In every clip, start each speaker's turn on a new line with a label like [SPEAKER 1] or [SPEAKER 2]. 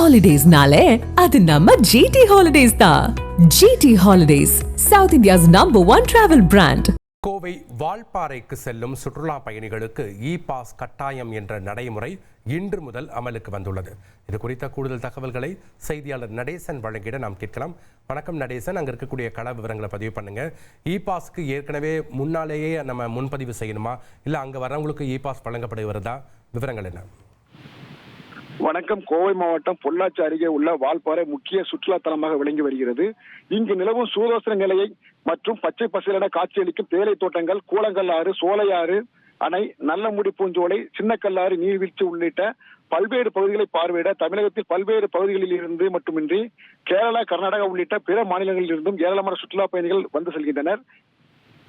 [SPEAKER 1] ஹாலிடேஸ்னாலே அது நம்ம ஜிடி ஹாலிடேஸ் தான் GT holidays South India's number one travel brand
[SPEAKER 2] Kovai வால்பாறைக்கு செல்லும் சுற்றுலா பயணிகளுக்கு இ பாஸ் கட்டாயம் என்ற நடைமுறை இன்று முதல் அமலுக்கு வந்துள்ளது. இது குறித்த கூடுதல் தகவல்களை செய்தியாளர் நடேசன் வழங்கிட நாம் கேட்கலாம். வணக்கம் நடேசன். அங்கே இருக்கக்கூடிய கள விவரங்களை பதிவு பண்ணுங்க. இ பாஸ்க்கு ஏற்கனவே முன்னாலேயே நம்ம முன்பதிவு செய்யணுமா? இல்லை அங்கே வரவங்களுக்கு இ பாஸ் வழங்கப்படுகிறதா? விவரங்கள் என்ன?
[SPEAKER 3] வணக்கம். கோவை மாவட்டம் பொள்ளாச்சி அருகே உள்ள வால்பாறை முக்கிய சுற்றுலா தலமாக விளங்கி வருகிறது. இங்கு நிலவும் சூதோசன நிலையை மற்றும் பச்சை பசிலென காட்சியளிக்கும் தேயிலை தோட்டங்கள் கூலங்கல்லாறு சோலையாறு அணை நல்லமுடி பூஞ்சோலை சின்னக்கல்லாறு நீர்வீழ்ச்சி உள்ளிட்ட பல்வேறு பகுதிகளை பார்வையிட தமிழகத்தில் பல்வேறு பகுதிகளில் இருந்து மட்டுமின்றி கேரளா கர்நாடகா உள்ளிட்ட பிற மாநிலங்களில் இருந்தும் ஏராளமான சுற்றுலா பயணிகள் வந்து செல்கின்றனர்.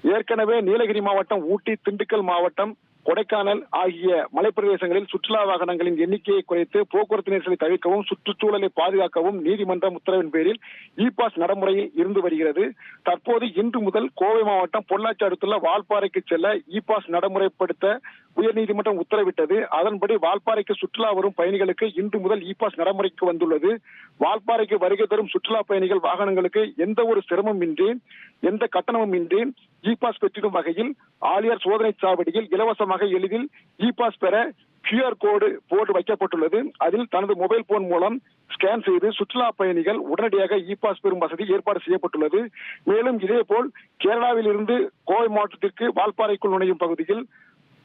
[SPEAKER 3] ஏற்கனவே நீலகிரி மாவட்டம் ஊட்டி திண்டுக்கல் மாவட்டம் கொடைக்கானல் ஆகிய மலைப்பிரதேசங்களில் சுற்றுலா வாகனங்களின் எண்ணிக்கையை குறைத்து போக்குவரத்து நெரிசலை தவிர்க்கவும் சுற்றுச்சூழலை பாதுகாக்கவும் நீதிமன்றம் உத்தரவின் பேரில் இ பாஸ் நடைமுறையில் இருந்து வருகிறது. தற்போது இன்று முதல் கோவை மாவட்டம் பொள்ளாச்சி அடுத்துள்ள வால்பாறைக்கு செல்ல இ பாஸ் நடைமுறைப்படுத்த உயர்நீதிமன்றம் உத்தரவிட்டது. அதன்படி வால்பாறைக்கு சுற்றுலா வரும் பயணிகளுக்கு இன்று முதல் இ பாஸ் நடைமுறைக்கு வந்துள்ளது. வால்பாறைக்கு வருகை தரும் சுற்றுலா பயணிகள் வாகனங்களுக்கு எந்த ஒரு சிரமம் இன்றி எந்த கட்டணமும் இன்றி இ பாஸ் பெற்றிடும் வகையில் ஆலியார் சோதனை சாவடியில் இலவசமாக எளிதில் இ பாஸ் பெற கியூஆர் கோடு போர்டு வைக்கப்பட்டுள்ளது. அதில் தனது மொபைல் போன் மூலம் ஸ்கேன் செய்து சுற்றுலா பயணிகள் உடனடியாக இ பாஸ் பெறும் வசதி ஏற்பாடு செய்யப்பட்டுள்ளது. மேலும் இதேபோல் கேரளாவில் இருந்து கோவை மாவட்டத்திற்கு வால்பாறைக்குள் நுழையும் பகுதியில்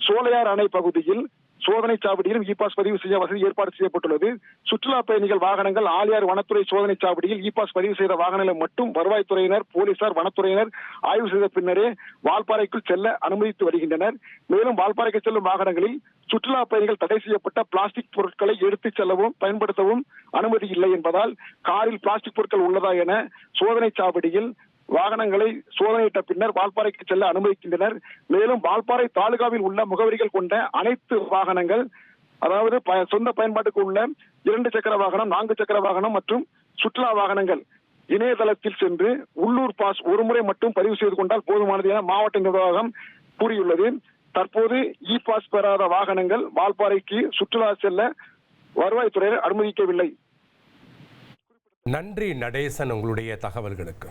[SPEAKER 3] சோலையார் அணை பகுதியில் சோதனை சாவடியிலும் இ பாஸ் பதிவு செய்ய வசதி ஏற்பாடு செய்யப்பட்டுள்ளது. சுற்றுலா பயணிகள் வாகனங்கள் ஆலியார் வனத்துறை சோதனை சாவடியில் இ பாஸ் பதிவு செய்த வாகனங்களை மட்டும் வருவாய்த்துறையினர் போலீசார் வனத்துறையினர் ஆய்வு செய்த பின்னரே வால்பாறைக்குள் செல்ல அனுமதித்து வருகின்றனர். மேலும் வால்பாறைக்கு செல்லும் வாகனங்களில் சுற்றுலா பயணிகள் தடை செய்யப்பட்ட பிளாஸ்டிக் பொருட்களை எடுத்துச் செல்லவும் பயன்படுத்தவும் அனுமதி இல்லை என்பதால் காரில் பிளாஸ்டிக் பொருட்கள் உள்ளதா என சோதனை சாவடியில் வாகனங்களை சோதனையிட்ட பின்னர் வால்பாறைக்கு செல்ல அனுமதிக்கின்றனர். மேலும் வால்பாறை தாலுகாவில் உள்ள முகவரிகள் கொண்ட அனைத்து வாகனங்கள் அதாவது சொந்த பயன்பாட்டுக்கு உள்ள இரண்டு சக்கர வாகனம் நான்கு சக்கர வாகனம் மற்றும் சுற்றுலா வாகனங்கள் இணையதளத்தில் சென்று உள்ளூர் பாஸ் ஒருமுறை மட்டும் பதிவு செய்து கொண்டால் போதுமானது என மாவட்ட நிர்வாகம் கூறியுள்ளது. தற்போது இ பாஸ் பெறாத வாகனங்கள் வால்பாறைக்கு சுற்றுலா செல்ல வருவாய்த்துறையினர் அனுமதிக்கவில்லை.
[SPEAKER 2] நன்றி நடேசன் உங்களுடைய தகவல்களுக்கு.